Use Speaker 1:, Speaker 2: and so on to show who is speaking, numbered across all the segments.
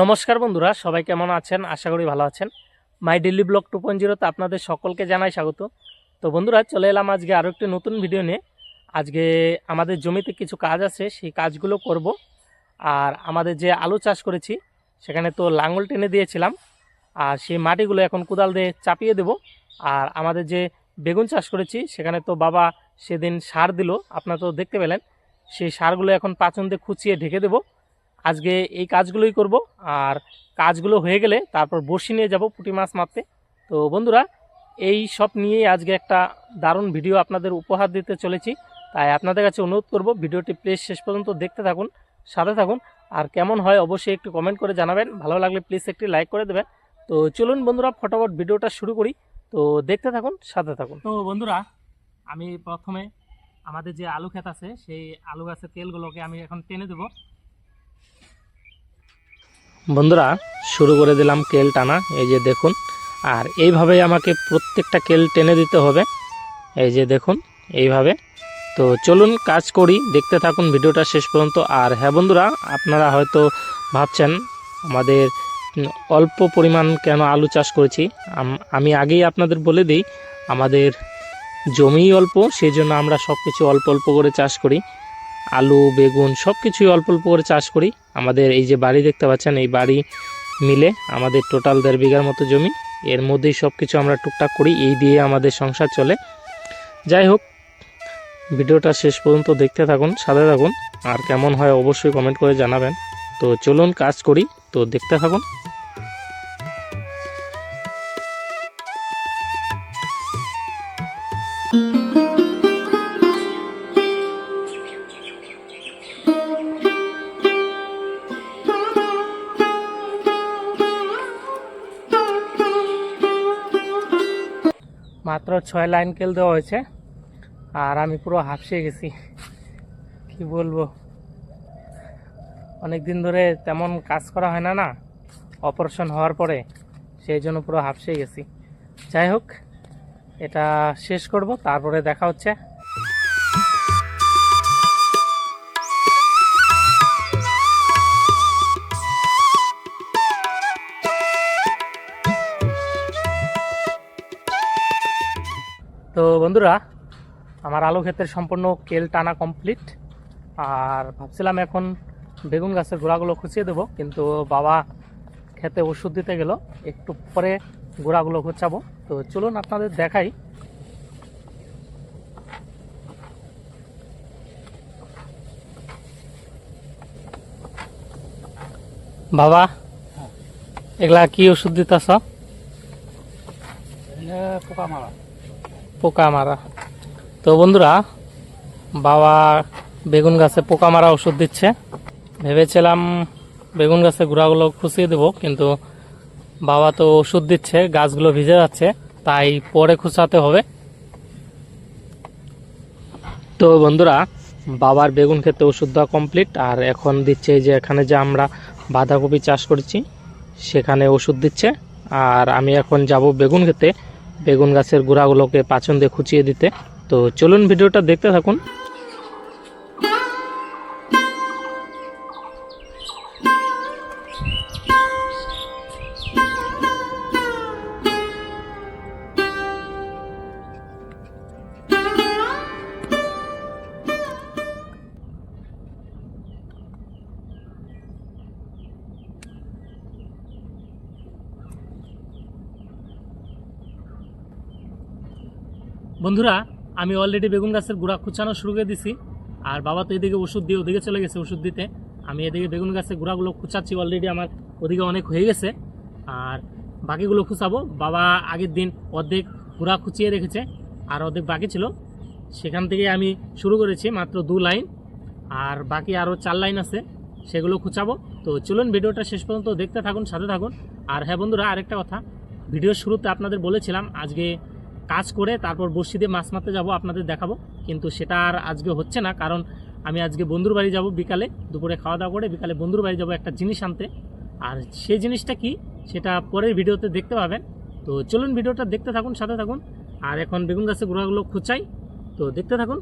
Speaker 1: নমস্কার বন্ধুরা, সবাই কেমন আছেন? আশা করি ভালো আছেন। My daily blog two point জিরোতে আপনাদের সকলকে জানাই স্বাগত। তো বন্ধুরা, চলে এলাম আজকে আরও একটি নতুন ভিডিও নিয়ে। আজকে আমাদের জমিতে কিছু কাজ আছে, সেই কাজগুলো করব। আর আমাদের যে আলু চাষ করেছি, সেখানে তো লাঙল টেনে দিয়েছিলাম। আর সেই মাটিগুলো এখন কোদাল দিয়ে চাপিয়ে দেব। আর আমাদের যে বেগুন চাষ করেছি, সেখানে তো বাবা সেদিন সার দিল, আপনারা তো দেখতে পেলেন। সেই সারগুলো এখন পাচন দিয়ে খুঁচিয়ে ঢেকে দেবো। আজকে এই কাজগুলোই করব। আর কাজগুলো হয়ে গেলে তারপর বড়শি নিয়ে যাব পুঁটি মাছ মারতে। তো বন্ধুরা, এই সব নিয়েই আজকে একটা দারুণ ভিডিও আপনাদের উপহার দিতে চলেছি। তাই আপনাদের কাছে অনুরোধ করব ভিডিওটি প্লিজ শেষ পর্যন্ত দেখতে থাকুন, সাথে থাকুন। আর কেমন হয় অবশ্যই একটু কমেন্ট করে জানাবেন। ভালো লাগলে প্লিজ একটি লাইক করে দেবেন। তো চলুন বন্ধুরা, ফটাফট ভিডিওটা শুরু করি। তো দেখতে থাকুন, সাথে থাকুন। তো বন্ধুরা, আমি প্রথমে আমাদের যে আলু ক্ষেত আছে, সেই আলু গাছের তেলগুলোকে আমি এখন টেনে দেবো। বন্ধুরা, শুরু করে দিলাম কেল টানা, এই যে দেখুন। আর এইভাবেই আমাকে প্রত্যেকটা কেল টেনে দিতে হবে। এই যে দেখুন, এইভাবে। তো চলুন কাজ করি, দেখতে থাকুন ভিডিওটা শেষ পর্যন্ত। আর হ্যাঁ বন্ধুরা, আপনারা হয়তো ভাবছেন, আমাদের অল্প পরিমাণ কেন আলু চাষ করেছি? আমি আগেই আপনাদের বলে দিই, আমাদের জমি অল্প সেই জন্য আমরা সব কিছু অল্প অল্প করে চাষ করি। আলু, বেগুন সব কিছুই অল্প অল্প করে চাষ করি। আমাদের এই যে বাড়ি দেখতে পাচ্ছেন, এই বাড়ি মিলে আমাদের টোটাল দেড় বিঘার মতো জমি। এর মধ্যেই সব কিছু আমরা টুকটাক করি, এই দিয়ে আমাদের সংসার চলে। যাই হোক, ভিডিওটা শেষ পর্যন্ত দেখতে থাকুন, সাথে থাকুন। আর কেমন হয় অবশ্যই কমেন্ট করে জানাবেন। তো চলুন কাজ করি, তো দেখতে থাকুন। মাত্র ছয় লাইন কেল দেওয়া হয়েছে। আর আমি পুরো হাঁপসে গেছি। কি বলব? অনেক দিন ধরে তেমন কাজ করা হয় না না, অপারেশন হওয়ার পরে, সেই জন্য পুরো হাঁপসে গেছি। যাই হোক, এটা শেষ করব, তারপরে দেখা হচ্ছে। তো বন্ধুরা, আমার আলু ক্ষেতের সম্পূর্ণ কেল টানা কমপ্লিট আর ভাবছিলাম এখন বেগুন গাছের গোড়াগুলো খুঁচিয়ে দেবো, কিন্তু বাবা খেতে ওষুধ দিতে গেল। একটু পরে গোড়াগুলো খুঁচাবো তো চলুন আপনাদের দেখাই। বাবা, এগুলা কি ওষুধ দিতেছ?
Speaker 2: পোকা মারা।
Speaker 1: পোকা মারা তো বন্ধুরা, বাবা বেগুন গাছে পোকা মারা ওষুধ দিচ্ছে। ভেবেছিলাম বেগুন গাছে গুঁড়াগুলো খুঁচিয়ে দেবো, কিন্তু বাবা তো ওষুধ দিচ্ছে, গাছগুলো ভিজে যাচ্ছে, তাই পরে খুঁচাতে হবে। তো বন্ধুরা, বাবার বেগুন খেতে ওষুধ দেওয়া কমপ্লিট আর এখন দিচ্ছে যে এখানে যে আমরা বাঁধাকপি চাষ করেছি, সেখানে ওষুধ দিচ্ছে। আর আমি এখন যাব বেগুন খেতে। বেগুন গাছের গোড়াগুলোকে পাচন দিয়ে খুঁচিয়ে দিতে। তো চলুন ভিডিওটা দেখতে থাকুন। বন্ধুরা, আমি অলরেডি বেগুন গাছের গোড়া খুঁচানো শুরু করে দিছি। আর বাবা তো এদিকে ওষুধ দিয়ে ওদিকে চলে গেছে ওষুধ দিতে। আমি এদিকে বেগুন গাছের গোড়াগুলো খুঁচাচ্ছি অলরেডি আমার ওদিকে অনেক হয়ে গেছে। আর বাকিগুলো খুঁচাবো। বাবা আগের দিন অর্ধেক গোড়া খুঁচিয়ে রেখেছে, আর অর্ধেক বাকি ছিল। সেখান থেকে আমি শুরু করেছি মাত্র দু লাইন। আর বাকি আরও চার লাইন আছে, সেগুলো খুঁচাবো। তো চলুন ভিডিওটা শেষ পর্যন্ত দেখতে থাকুন, সাথে থাকুন। আর হ্যাঁ বন্ধুরা, আরেকটা কথা। ভিডিও শুরুতে আপনাদের বলেছিলাম, আজকে কাজ করে তারপর বসি দিয়ে মাছ মারতে যাব, আপনাদের দেখাবো। কিন্তু সেটা আর আজকে হচ্ছে না, কারণ আমি আজকে বন্ধুর বাড়ি যাব বিকালে, দুপুরে খাওয়া দাওয়া করে বিকালে বন্ধুর বাড়ি যাব একটা জিনিস আনতে। আর সেই জিনিসটা কি, সেটা পরের ভিডিওতে দেখতে পাবেন। তো চলুন ভিডিওটা দেখতে থাকুন, সাথে থাকুন। আর এখন বেগুন গাছের গোড়াগুলো খুঁচাই। তো দেখতে থাকুন।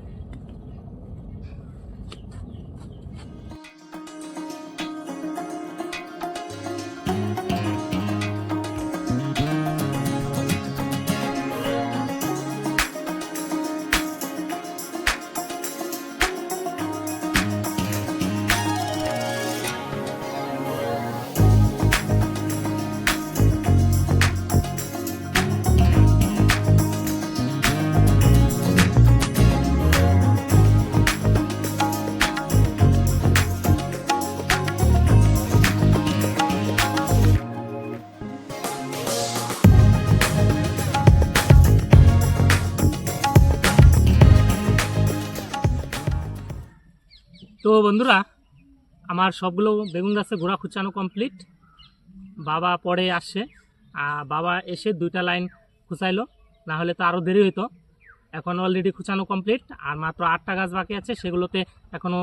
Speaker 1: তো বন্ধুরা, আমার সবগুলো বেগুন গাছে গোড়া খুচানো কমপ্লিট বাবা পরে আর বাবা এসে দুইটা লাইন খুচাইলো না হলে তো আরও দেরি হইতো। এখন অলরেডি খুচানো কমপ্লিট আর মাত্র আটটা গাছ বাকি আছে, সেগুলোতে এখনও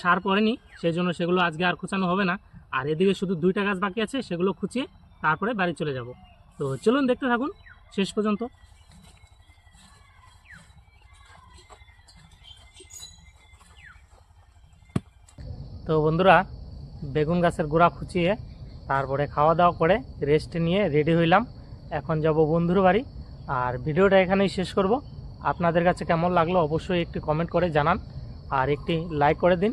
Speaker 1: সার পড়েনি, সেই জন্য সেগুলো আজকে আর খুচানো হবে না। আর এদিকে শুধু দুইটা গাছ বাকি আছে, সেগুলো খুঁচিয়ে তারপরে বাড়ি চলে যাব। তো চলুন দেখতে থাকুন, শেষ পর্যন্ত। তো বন্ধুরা, বেগুন গাছের গোড়া খুঁচিয়ে তারপরে খাওয়া দাওয়া করে রেস্ট নিয়ে রেডি হইলাম। এখন যাব বন্ধুর বাড়ি। আর ভিডিওটা এখানেই শেষ করব। আপনাদের কাছে কেমন লাগল অবশ্যই একটি কমেন্ট করে জানান। আর একটি লাইক করে দিন,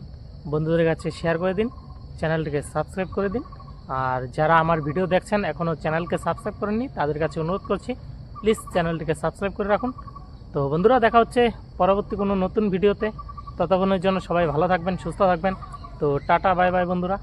Speaker 1: বন্ধুদের কাছে শেয়ার করে দিন, চ্যানেলটিকে সাবস্ক্রাইব করে দিন। আর যারা আমার ভিডিও দেখছেন এখনও চ্যানেলকে সাবস্ক্রাইব করেননি, তাদের কাছে অনুরোধ করছি প্লিজ চ্যানেলটিকে সাবস্ক্রাইব করে রাখুন। তো বন্ধুরা, দেখা হচ্ছে পরবর্তী কোনো নতুন ভিডিওতে ততক্ষণের জন্য সবাই ভালো থাকবেন, সুস্থ থাকবেন। তো টাটা বাই বাই বন্ধুরা।